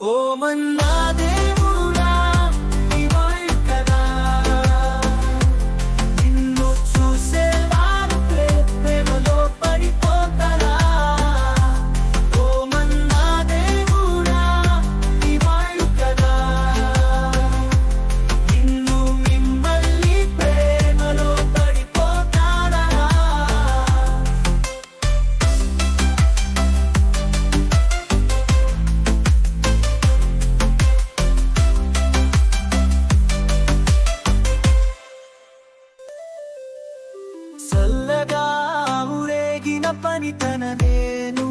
ఓ మన్నా చల్లగా ఊరేగిన పనితన నేను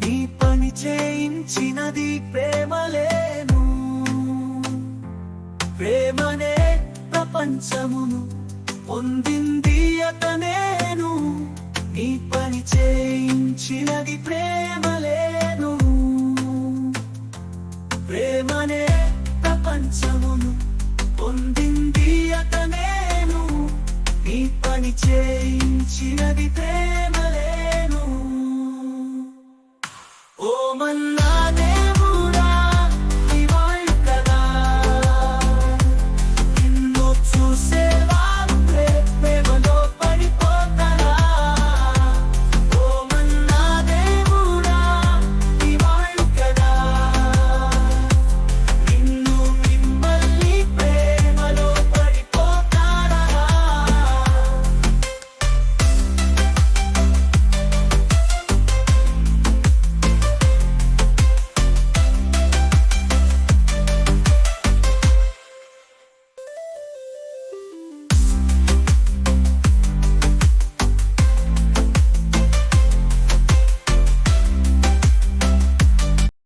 నీ పని చేయించినది ప్రేమలేను ప్రేమనే ప్రపంచమును పొందింది అతనేను నీ పని చేయించినది ప్రేమ నీ పని చేయించినది ప్రేమలేను ఓ మన్న